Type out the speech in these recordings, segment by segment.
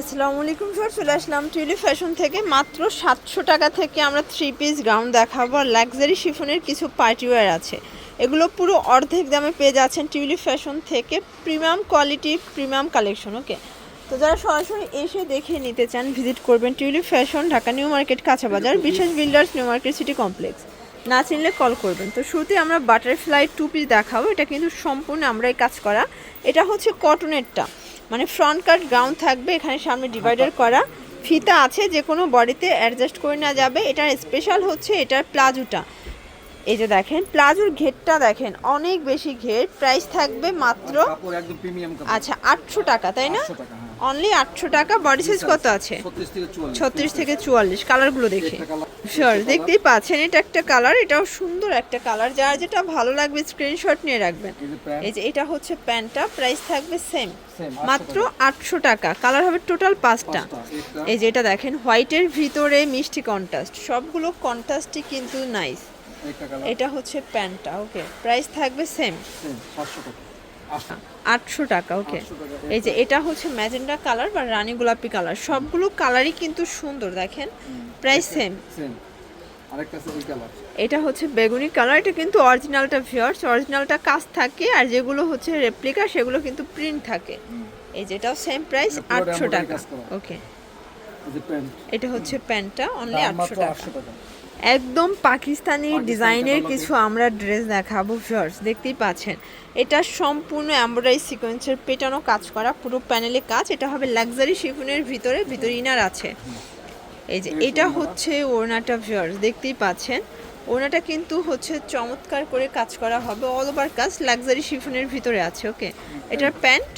আসসালামু আলাইকুম স্যার চলে আসলাম টিউলি ফ্যাশন থেকে। মাত্র সাতশো টাকা থেকে আমরা থ্রি পিস গ্রাউন্ড দেখাবো। আর লাক্সারি শিফনের কিছু পার্টিওয়ার আছে। এগুলো পুরো অর্ধেক দামে পেয়ে যাচ্ছেন টিউলি ফ্যাশন থেকে। Premium quality premium collection okay তো যারা সরাসরি এসে দেখে নিতে চান ভিজিট করবেন Tuli fashion Dhaka new market কাঁচা বাজার বিশেষ builders new market city complex না চিনলে কল করবেন। তো শুরুতে আমরা বাটারফ্লাই টু পিস দেখাবো। এটা কিন্তু সম্পূর্ণ আমরাই কাজ করা। এটা হচ্ছে কটনেরটা মানে ফ্রন্ট কাট গ্রাউন্ড থাকবে এখানে সামনে ডিভাইডার করা। ফিতা আছে যে কোনো বডিতে অ্যাডজাস্ট করে নেওয়া যাবে। এটার স্পেশাল হচ্ছে এটার প্লাজোটা। এই যে দেখেন প্লাজোর ঘেরটা দেখেন অনেক বেশি ঘের। প্রাইস থাকবে মাত্র আচ্ছা আটশো টাকা তাই না? 800 টাকা। অনলি আটশো টাকা বডি সাইজ কত আছে? 36 থেকে 44 ছত্রিশ থেকে চুয়াল্লিশ কালারগুলো দেখি। শিওর দেখতেই পাচ্ছেন এটা একটা কালার এটাও সুন্দর একটা কালার যার যেটা ভালো লাগবে স্ক্রিনশট নিয়ে রাখবেন। এই যে এটা হচ্ছে প্যান্টটা প্রাইস থাকবে সেম মাত্র আটশো টাকা কালার হবে টোটাল পাঁচটা। এই যে এটা দেখেন হোয়াইটের ভিতরে মিষ্টি কন্ট্রাস্ট সবগুলো কন্ট্রাস্টই কিন্তু নাইস এটা হচ্ছে প্যান্টটা ওকে প্রাইস থাকবে সেম 700 টাকা। আটশো টাকা ওকে এই যে এটা হচ্ছে ম্যাজেন্ডা কালার বা রানী গোলাপি কালার। সবগুলো কালারই কিন্তু সুন্দর দেখেন। প্রাইস সেম এটা হচ্ছে বেগুনি কালার এটা কিন্তু অরিজিনালটা ভিওর্স অরিজিনালটা কাজ থাকে আর যেগুলো হচ্ছে রেপ্লিকা সেগুলো কিন্তু প্রিন্ট থাকে। এই যেটাও সেম প্রাইস আটশো টাকা ওকে এটা হচ্ছে প্যান্টটা অনলি আটশো মাত্র টাকা। 800 টাকা। একদম পাকিস্তানি ডিজাইনের কিছু আমরা ড্রেস দেখাবো ভিউয়ার্স দেখতেই পাচ্ছেন। এটা সম্পূর্ণ এমব্রয়ডারি সিকোয়েন্সের পেটানো কাজ করা পুরো প্যানেলে কাজ। এটা হবে লাক্সারি শিফনের ভিতরে ভিতরে ইনার আছে। এই যে এটা হচ্ছে ওড়নাটা ভিউয়ার্স দেখতেই পাচ্ছেন। ওড়নাটা কিন্তু হচ্ছে চমৎকার করে কাজ করা হবে অল ওভার কাজ লাক্সারি শিফনের ভিতরে আছে ওকে এটার প্যান্ট।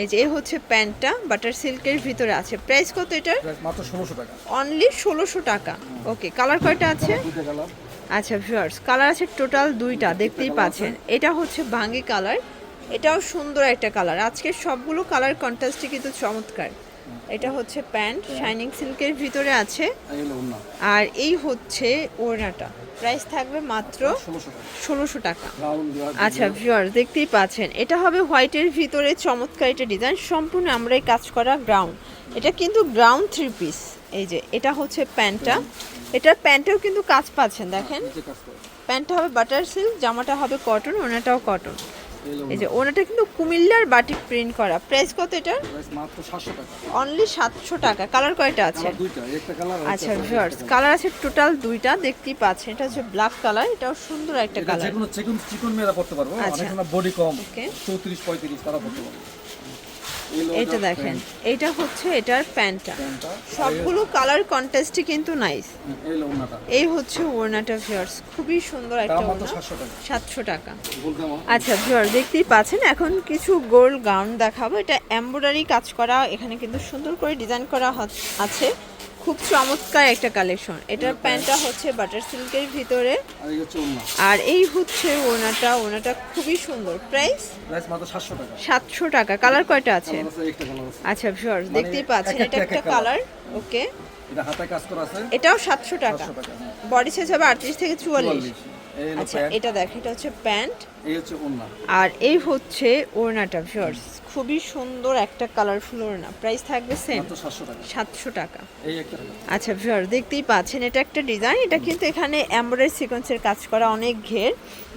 এই যে হচ্ছে প্যান্টটা বাটার সিল্কের ভিতরে আছে। প্রাইস কত এটার? মাত্র 1600 টাকা। অনলি ষোলোশো টাকা। ওকে কালার কয়টা আছে? আচ্ছা ভিউয়ার্স কালার আছে টোটাল দুইটা দেখতেই পাচ্ছেন। এটা হচ্ছে ভাঙ্গি কালার এটাও সুন্দর একটা কালার আজকে সবগুলো কালার কন্ট্রাস্টই কিন্তু চমৎকার। এটা হচ্ছে প্যান্ট শাইনিং সিল্কের ভিতরে আছে। এই আর এই হচ্ছে ওড়নাটা। প্রাইস থাকবে মাত্র ষোলোশো টাকা। আচ্ছা ভিউয়ার্স দেখতেই পাচ্ছেন। এটা হবে হোয়াইটের ভিতরে চমৎকার একটা ডিজাইন সম্পূর্ণ আমরাই কাজ করা গ্রাউন্ড এটা কিন্তু গ্রাউন্ড থ্রি পিস এই যে এটা হচ্ছে প্যান্টটা। এটার প্যান্টেও কিন্তু কাজ পাচ্ছেন দেখেন। প্যান্টটা হবে বাটার সিল্ক জামাটা হবে কটন ওনাটাও কটন এই যে ওনাটা কিন্তু কুমিল্লার বাটিক প্রিন্ট করা। প্রাইস কত এটা মাত্র 700 টাকা। অনলি সাতশো টাকা। কালার কয়টা আছে? দুইটা। একটা কালার আচ্ছা ভিউয়ার্স কালার আছে টোটাল দুইটা দেখতেই পাচ্ছেন। এটা হচ্ছে ব্ল্যাক কালার এটাও সুন্দর একটা কালার যে কোনো চিকন চিকন মেয়েরা পড়তে পারব। আচ্ছা। অনেক বডি কম Okay. 34 35 তারা পড়তে পারবে। এটা দেখেন এটা হচ্ছে এটার প্যান্টটা। সবগুলো কালার কন্টেস্টই কিন্তু নাইস এই হচ্ছে ওড়নাটা ভিউয়ার্স খুবই সুন্দর একটা ওড়না। 700 টাকা। সাতশো টাকা। আচ্ছা ভিউয়ার দেখতেই পাচ্ছেন এখন কিছু গোল্ড গাউন দেখাবো। এটা এমব্রয়ডারি কাজ করা এখানে কিন্তু সুন্দর করে ডিজাইন করা আছে। খুব চমৎকার একটা কালেকশন এটার প্যান্টটা হচ্ছে বাটার সিল্কের ভিতরে। আর এই হচ্ছে ওনাটা ওনাটা খুবই সুন্দর। প্রাইস প্রাইস মাত্র 700 টাকা। সাতশো টাকা। কালার কয়টা আছে? আচ্ছা ভিউয়ার মানে দেখতেই পাচ্ছেন এটা একটা একটা এক এক কালার ওকে এটা হাতে কাজ করা আছে। এটাও সাতশো টাকা। 700 টাকা হ্যাঁ। বডি সাইজ হবে আটত্রিশ থেকে চুয়াল্লিশ। 44 এই হলো আচ্ছা এটা দেখ এটা হচ্ছে প্যান্ট। এই হচ্ছে ওন্না আর এই হচ্ছে ওড়নাটা ভিউয়ার্স খুবই সুন্দর একটা কালারফুল ওড়না। প্রাইস থাকবে সেম মাত্র 700 টাকা। সাতশো টাকা। আচ্ছা ভিউয়ার দেখতেই পাচ্ছেন এটা একটা ডিজাইন এটা কিন্তু এখানে এমব্রয়ডারি সিকোয়েন্সের কাজ করা অনেক ঘের।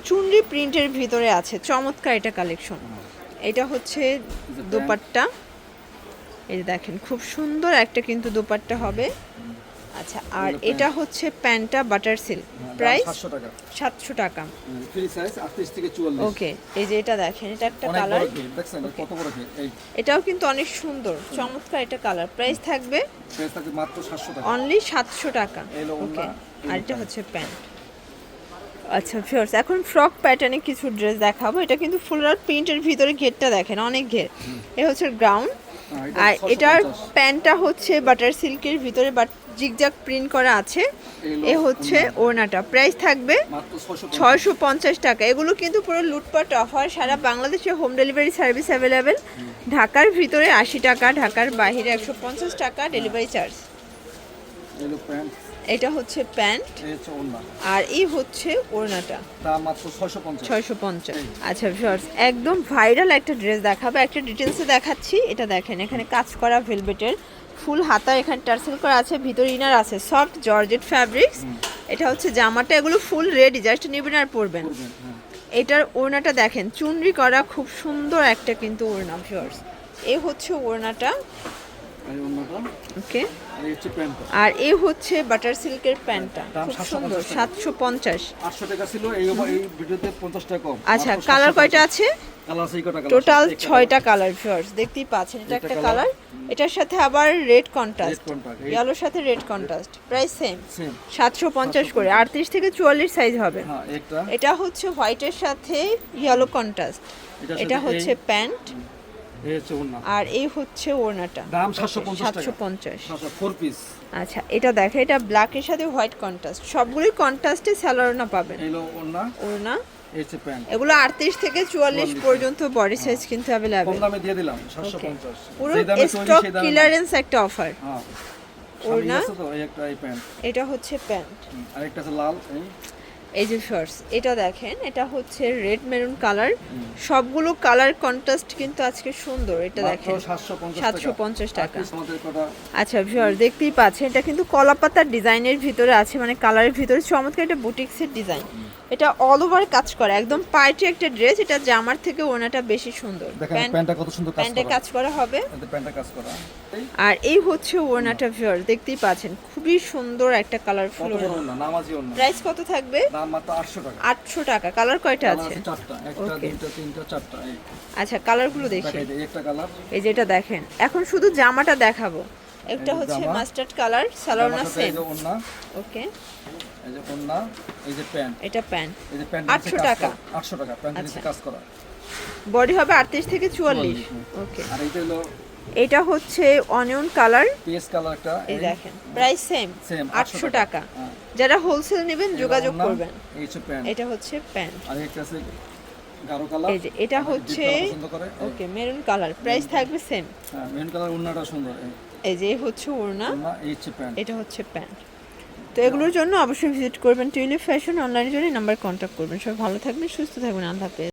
চুনরি প্রিন্টের ভিতরে আছে। চমৎকার এটা কালেকশন এটা হচ্ছে দোপাট্টা। এই দেখেন খুব সুন্দর একটা কিন্তু দোপাট্টা হবে। আচ্ছা আর এটা হচ্ছে প্যান্টটা বাটার সিল্ক। হ্যাঁ, প্রাইস? 700 টাকা। সাতশো টাকা। ফ্রি সাইজ 38 থেকে 44 ওকে এই যে এটা দেখেন এটা একটা কালার। বড় দেখছেন কত বড় এই। এটাও কিন্তু অনেক সুন্দর চমৎকার এটা কালার। প্রাইস থাকবে প্রাইস থাকে মাত্র 700 টাকা। অনলি সাতশো টাকা। ওকে আর এটা হচ্ছে প্যান্ট। আচ্ছা ফিওর্স এখন ফ্রক প্যাটার্নে কিছু ড্রেস দেখাবো। এটা কিন্তু ফুলার প্রিন্টের ভিতরে ঘেরটা দেখেন অনেক ঘের। এ হচ্ছে গ্রাউন্ড হ্যাঁ, এটা আর এটার প্যান্টটা হচ্ছে বাটার সিল্কের ভিতরে বাট জিগজাগ প্রিন্ট করা আছে এ হচ্ছে ওড়নাটা। প্রাইস থাকবে ছয়শো পঞ্চাশ। টাকা। এগুলো কিন্তু পুরো লুটপাট অফার। সারা বাংলাদেশে হোম ডেলিভারি সার্ভিস অ্যাভেলেবেল। ঢাকার ভিতরে আশি টাকা ঢাকার বাহিরে একশো পঞ্চাশ টাকা ডেলিভারি চার্জ। এটা হচ্ছে প্যান্ট। আর এই হচ্ছে ওড়নাটা। ছয়শো পঞ্চাশ। আচ্ছা ভিউয়ার্স একদম ভাইরাল একটা ড্রেস দেখাবো। একটা ডিটেলসে দেখাচ্ছি। এটা দেখেন এখানে কাজ করা ভেলভেটের ফুল হাতা এখানে টার্সেল করা আছে ভিতর ইনার আছে সফট জর্জেট ফ্যাব্রিক্স। এটা হচ্ছে জামাটা এগুলো ফুল রেডি জাস্ট নেবেন আর পরবেন। হ্যাঁ। এটার ওড়নাটা দেখেন চুনরি করা খুব সুন্দর একটা কিন্তু ওড়না ফিওর্স এ হচ্ছে ওড়নাটা। ওকে। আর এই হচ্ছে বাটার সিল্কের প্যান্টটা। খুব সুন্দর সাতশো পঞ্চাশ। আটশো টাকা ছিল এই এই ভিডিওতে পঞ্চাশ টাকা কম। আচ্ছা কালার কয়টা আছে? টোটাল ছয়টা কালার ভিউয়ার্স দেখতেই পাচ্ছেন এটা একটা কালার। এটার সাথে আবার রেড কন্ট্রাস্ট ইয়েলোর সাথে রেড কন্ট্রাস্ট প্রাইস সেম সাতশো পঞ্চাশ করে। আটত্রিশ থেকে চুয়াল্লিশ সাইজ হবে। হ্যাঁ এটা হচ্ছে হোয়াইটের সাথে ইয়েলো কন্ট্রাস্ট এটা হচ্ছে প্যান্ট। আর এই হচ্ছে ওড়নাটা। দাম 750 টাকা। সাতশো পঞ্চাশ। আচ্ছা ফোর পিস আচ্ছা এটা দেখে এটা ব্ল্যাকের সাথে হোয়াইট কন্ট্রাস্ট সবগুলোই কন্ট্রাস্টে স্যালোনা পাবেন। ওড়না। এগুলো আটত্রিশ থেকে চুয়াল্লিশ 44 পর্যন্ত বডি সাইজ কিন্তু কম অ্যাভেলেবেল দামে দিয়ে দিলাম পুরো স্টক ক্লিয়ারেন্স একটা অফার হ্যাঁ। ওড়না? এটা হচ্ছে প্যান্ট আরেকটা আছে লাল এই যে শর্টস এটা দেখেন এটা হচ্ছে রেড মেরুন কালার সবগুলো কালার কন্ট্রাস্ট কিন্তু আজকে সুন্দর এটা দেখেন। 750 750 টাকা। আচ্ছা ভিউয়ার দেখতেই পাচ্ছেন এটা কিন্তু কলাপাতার ডিজাইনের ভিতরে আছে মানে কালারের ভিতরে। চমৎকার একটা বুটিক্সের ডিজাইন। এটা অল ওভার কাজ করা একদম পার্টি একটা ড্রেস এটা জামার থেকে ওনাটা বেশি সুন্দর। প্যান্টটা কত সুন্দর কাজ প্যান্টে কাজ করা হবে। প্যান্টটা কাজ করা। আর এই হচ্ছে ওড়নাটা ভিউয়ার দেখতেই পাচ্ছেন খুবই সুন্দর একটা কালারফুল নামাজি প্রাইস কত থাকবে? দাম মাত্র 800 টাকা। কালার কয়টা আছে? আছে চারটা। একটা Okay. তিনটা চারটা আচ্ছা কালারগুলো দেখি। একটা কালার। এই যেটা দেখেন। এখন শুধু জামাটা দেখাবো। একটা হচ্ছে মাস্টার্ড কালার এই সেম। ওকে এই যে ওড়না এই যে প্যান্ট। এটা প্যান্ট। এই যে প্যান্ট 800 টাকা। 800 টাকা প্যান্ট আচ্ছা। কাজ করা। বডি হবে আটত্রিশ থেকে চুয়াল্লিশ। ওকে আর এইটা হলো এটা হচ্ছে অনিয়ন কালার পিএস কালার একটা। এই দেখেন প্রাইস সেম Same, আটশো 800 টাকা। হ্যাঁ। যারা হোলসেল নেবেন যোগাযোগ করবেন। এটা হচ্ছে প্যান্ট। আর একটা আছে গাঢ় কালার এই যে এটা হচ্ছে ওকে মেরুন কালার প্রাইস থাকবে সেম হ্যাঁ মেরুন কালার ওড়নাটা সুন্দর এই। যে হচ্ছে ওড়না। এটা হচ্ছে প্যান্ট। তো এগুলোর জন্য অবশ্যই ভিজিট করবেন। টিউলিপ ফ্যাশন অনলাইনের জন্য নাম্বার কন্ট্যাক্ট করবেন। সবাই ভালো থাকবেন সুস্থ থাকবেন। আল্লাহ